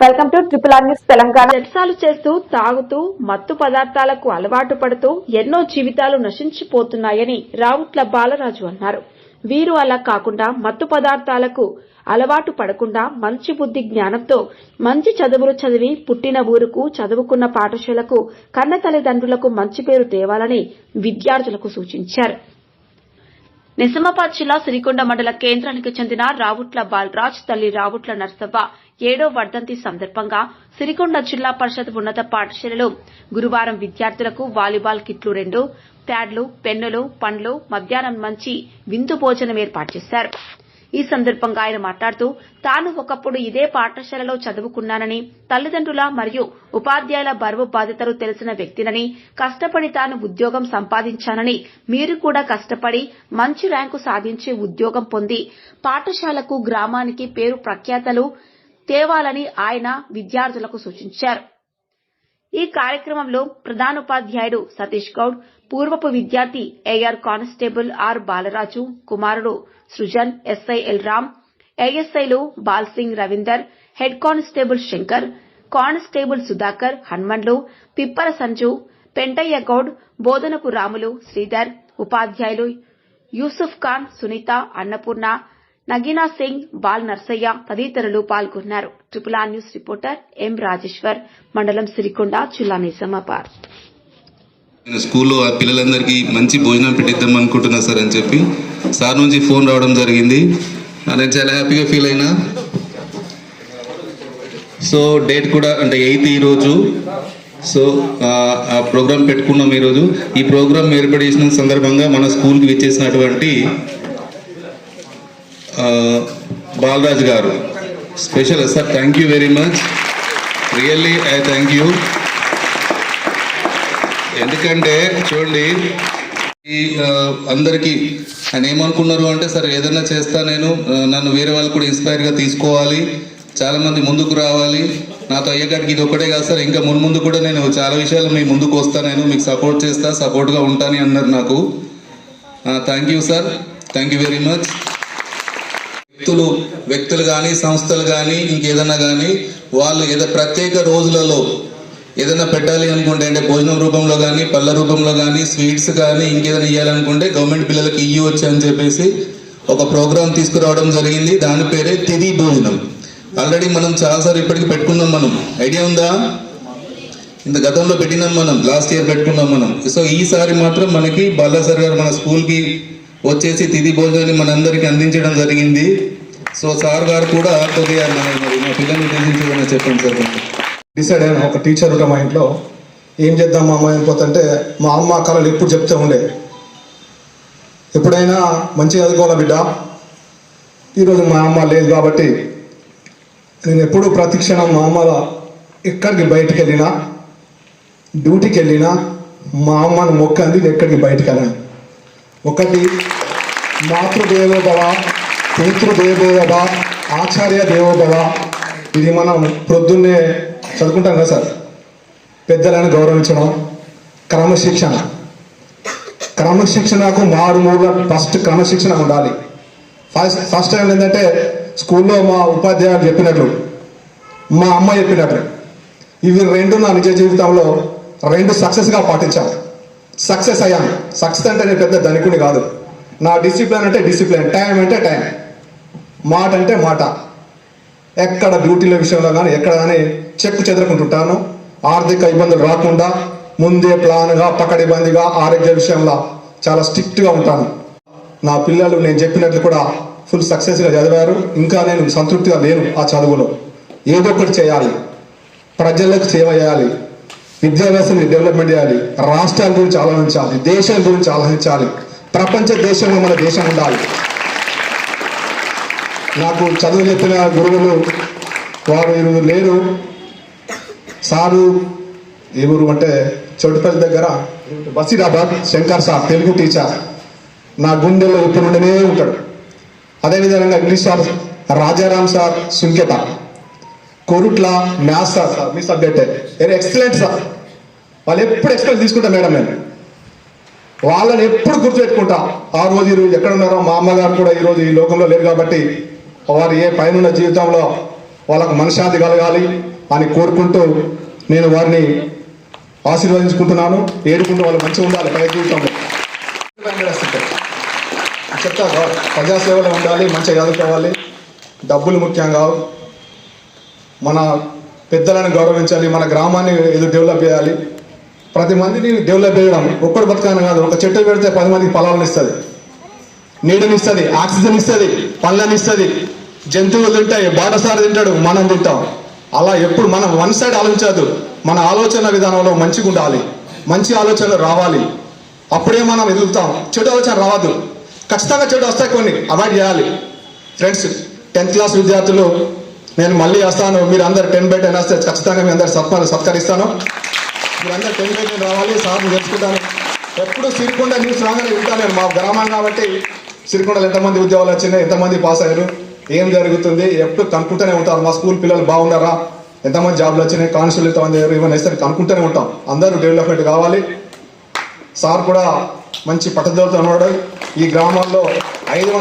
Welcome to triple R news Telangana. జల్సాలు చేస్తూ తాగుతూ మత్తు పదార్థాలకు అలవాటు పడుతూ ఎన్నో జీవితాలు నశించిపోతున్నాయని రావుట్ల బాలరాజు అన్నారు. వీరు అలా కాకుండా మత్తు పదార్థాలకు అలవాటు పడకుండా మంచి బుద్ధి జ్ఞానంతో మంచి చదువులు చదివి పుట్టిన ఊరుకు చదువుకున్న పాఠశాలకు కన్న తల్లిదండ్రులకు మంచి పేరు తేవాలని విద్యార్థులకు సూచించారు. నిజామాబాద్ జిల్లా సిరికొండ మండల కేంద్రానికి చెందిన రావుట్ల బాలరాజ్ తల్లి రావుట్ల నర్సవ్వ ఏడో వర్ధంతి సందర్భంగా సిరికొండ జిల్లా పరిషత్ ఉన్నత పాఠశాలలో గురువారం విద్యార్థులకు వాలీబాల్ కిట్లు రెండు ప్యాడ్లు పెన్నులు పండ్లు మధ్యాహ్నం మంచి విందు భోజనం ఏర్పాటు చేశారు. ఈ సందర్భంగా ఆయన మాట్లాడుతూ తాను ఒకప్పుడు ఇదే పాఠశాలలో చదువుకున్నానని తల్లిదండ్రుల మరియు ఉపాధ్యాయుల బరువు బాధ్యతలు తెలిసిన వ్యక్తినని కష్టపడి తాను ఉద్యోగం సంపాదించానని మీరు కూడా కష్టపడి మంచి ర్యాంకు సాధించి ఉద్యోగం పొంది పాఠశాలకు గ్రామానికి పేరు ప్రఖ్యాతలు తేవాలని ఆయన విద్యార్థులకు సూచించారు. ఈ కార్యక్రమంలో ప్రధానోపాధ్యాయుడు సతీష్ గౌడ్ పూర్వపు విద్యార్థి ఏఆర్ కానిస్టేబుల్ ఆర్ బాలరాజు కుమారుడు Srujan SI L Ram ఏఎస్ఐలు Balsingh Ravinder head constable Shankar constable Sudhakar Hanmandlu Pippala Sanju Pentaiah Goud బోధనకు రాములు శ్రీధర్ ఉపాధ్యాయులు యూసుఫ్ ఖాన్ సునీత అన్నపూర్ణ నగీనా సింగ్ బాల్ నర్సయ్య తదితరులు పాల్గొన్నారు. Triple R news reporter M Rajeshwar మండలం సిరికొండ జిల్లా నిజామాబాద్. స్కూల్లో ఆ పిల్లలందరికీ మంచి భోజనం పెట్టిద్దాం అనుకుంటున్నా సార్ అని చెప్పి సార్ నుంచి ఫోన్ రావడం జరిగింది. నేను చాలా హ్యాపీగా ఫీల్ అయినా. సో డేట్ కూడా అంటే ఎయిత్ ఈరోజు సో ఆ, ప్రోగ్రామ్ పెట్టుకున్నాం ఈరోజు. ఈ ప్రోగ్రామ్ ఏర్పాటు చేసిన సందర్భంగా మన స్కూల్కి విచ్చేసినటువంటి బాలరాజ్ గారు. Special sir thank you very much really I thank you ఎందుకంటే చూడండి ఈ అందరికీ ఆయన ఏమనుకున్నారు అంటే సరే ఏదైనా చేస్తా నేను నన్ను వేరే వాళ్ళు కూడా ఇన్స్పైర్గా తీసుకోవాలి. చాలామంది ముందుకు రావాలి. నాతో అయ్యేకాడికి ఇది ఒకటే కాదు సార్ ఇంకా మున్ముందు కూడా నేను చాలా విషయాలు మీ ముందుకు వస్తా నేను మీకు సపోర్ట్ చేస్తా సపోర్ట్గా ఉంటాను అన్నారు నాకు. Thank you sir thank you very much వ్యక్తులు వ్యక్తులు కానీ సంస్థలు కానీ ఇంకేదన్నా కానీ వాళ్ళు ఏదో ప్రత్యేక రోజులలో ఏదైనా పెట్టాలి అనుకుంటే అంటే భోజనం రూపంలో కానీ పళ్ళ రూపంలో కానీ స్వీట్స్ కానీ ఇంకేదైనా ఇవ్వాలనుకుంటే గవర్నమెంట్ పిల్లలకి ఇవ్వచ్చు అని చెప్పేసి ఒక ప్రోగ్రామ్ తీసుకురావడం జరిగింది. దాని పేరే తిది భోజనం. ఆల్రెడీ మనం చాలాసార్లు ఇప్పటికి పెట్టుకున్నాం మనం. ఐడియా ఉందా? ఇంత గతంలో పెట్టినాం మనం. లాస్ట్ ఇయర్ పెట్టుకున్నాం మనం. సో ఈసారి మాత్రం మనకి బాలాసార్ గారు మన స్కూల్కి వచ్చేసి తిది భోజనాన్ని మనందరికీ అందించడం జరిగింది. సో సార్ గారు కూడా కొద్దిగా మన మా పిల్లల్ని ఉద్దేశించి చెప్పండి సార్ డిసైడ్ అయినా ఒక టీచర్ ఉంటాం మా ఇంట్లో ఏం చేద్దాం మా అమ్మాయి పోతుంటే మా అమ్మ కళలు ఎప్పుడు చెప్తూ ఉండే. ఎప్పుడైనా మంచిగా చదువుకోవాలా బిడ్డ? ఈరోజు మా అమ్మ లేదు కాబట్టి నేను ఎప్పుడు ప్రతిక్షణం మా అమ్మ ఎక్కడికి బయటికి వెళ్ళినా డ్యూటీకి వెళ్ళినా మా అమ్మను మొక్కంది ఎక్కడికి బయటికి వెళ్ళాను. ఒకటి మాతృదేవోభవ పితృదేవోభవ ఆచార్య దేవోభవ. ఇది మనం ప్రొద్దున్నే చదువుకుంటాం కదా సార్. పెద్దలను గౌరవించడం క్రమశిక్షణ. క్రమశిక్షణకు మారుమూల ఫస్ట్ క్రమశిక్షణ ఉండాలి. ఫస్ట్ ఫస్ట్ టైం ఏంటంటే స్కూల్లో మా ఉపాధ్యాయులు చెప్పినట్లు మా అమ్మ చెప్పినట్లు. ఇవి రెండు నా నిజ జీవితంలో రెండు సక్సెస్గా పాటించాను సక్సెస్ అయ్యాను సక్సెస్ అంటే నేను పెద్ద ధనికుని కాదు. నా డిసిప్లిన్ అంటే డిసిప్లిన్ టైం అంటే టైం మాట అంటే మాట. ఎక్కడ డ్యూటీల విషయంలో కానీ ఎక్కడ కానీ చెక్కు చెదరకుంటుంటాను. ఆర్థిక ఇబ్బందులు రాకుండా ముందే ప్లాన్గా పకడిబందిగా ఆరోగ్య విషయంలో చాలా స్ట్రిక్ట్గా ఉంటాను. నా పిల్లలు నేను చెప్పినట్లు కూడా ఫుల్ సక్సెస్గా చదివారు. ఇంకా నేను సంతృప్తిగా లేను ఆ చదువులో. ఏదో ఒకటి చేయాలి. ప్రజలకు సేవ చేయాలి. విద్యా వ్యవస్థని డెవలప్మెంట్ చేయాలి. రాష్ట్రాల గురించి ఆలోచించాలి. దేశం గురించి ఆలోచించాలి. ప్రపంచ దేశంలో మన దేశం ఉండాలి. నాకు చదువు చెప్పిన గురువులు వారు ఈరోజు లేరు. సారు ఏ ఊరు అంటే చోటుపల్లి దగ్గర బసీరాబాద్ శంకర్ సార్ తెలుగు టీచర్. నా గుండెలో ఇప్పుడు ఉండనే ఉంటాడు. అదేవిధంగా English sir Rajaram sir Sunketa. Korutla maths sir sir మీ సబ్జెక్టే. ఎక్సలెంట్ సార్ వాళ్ళు ఎప్పుడు ఎక్స్పెక్ట్ తీసుకుంటా మేడం నేను. వాళ్ళని ఎప్పుడు గుర్తుపెట్టుకుంటా. ఆ రోజు ఈరోజు ఎక్కడ ఉన్నారో మా అమ్మగారు కూడా ఈరోజు ఈ లోకంలో లేరు కాబట్టి వారు ఏ పైన జీవితంలో వాళ్ళకు మనశ్శాంతి కలగాలి అని కోరుకుంటూ నేను వారిని ఆశీర్వదించుకుంటున్నాను. ఏడుకుంటూ వాళ్ళు మంచిగా ఉండాలి పై జీవితంలో. చెప్తా ప్రజాసేవలో ఉండాలి మంచిగా చదువుకోవాలి. డబ్బులు ముఖ్యం కావు. మన పెద్దలను గౌరవించాలి మన గ్రామాన్ని ఏదో డెవలప్ చేయాలి. ప్రతి మందిని డెవలప్ చేయడం ఒక్కడు బతకాను కాదు. ఒక చెట్టు పెడితే పది మందికి ఫలాలను ఇస్తుంది. నీడని ఇస్తుంది ఆక్సిజన్ ఇస్తుంది పళ్ళని ఇస్తుంది. జంతువులు తింటాయి బాటసారి తింటాడు మనం తింటాం. అలా ఎప్పుడు మనం వన్ సైడ్ ఆలోచించదు. మన ఆలోచన విధానంలో మంచిగా ఉండాలి. మంచి ఆలోచనలు రావాలి. అప్పుడే మనం ఎదుగుతాం. చెడు ఆలోచన రావద్దు. ఖచ్చితంగా చెడు వస్తాయి కొన్ని. అవాయిడ్ చేయాలి. ఫ్రెండ్స్ టెన్త్ క్లాస్ విద్యార్థులు నేను మళ్ళీ వస్తాను. మీరు అందరు టెన్ బై టెన్ వస్తే ఖచ్చితంగా మీ అందరు సత్మాలు సత్కరిస్తాను. మీరందరూ టెన్ రావాలి సార్ని తెలుసుకుంటాను ఎప్పుడు సిరికొండ న్యూస్ రాగానే వింటాను నేను. మా గ్రామం కాబట్టి సిరికొండలో ఎంతమంది ఉద్యోగాలు వచ్చినాయి ఎంతమంది పాస్ అయ్యారు ఏం జరుగుతుంది ఎప్పుడు కనుక్కుంటూనే ఉంటారు మా స్కూల్ పిల్లలు బాగున్నారా ఎంతమంది జాబ్లు వచ్చినాయి కానిస్టేబుల్ ఎంతమంది ఇవన్నీ వేస్తారు కనుక్కుంటూనే ఉంటాం. అందరూ డెవలప్మెంట్ కావాలి. సార్ కూడా మంచి పట్టుదలతో ఉన్నాడు. ఈ గ్రామాల్లో ఐదు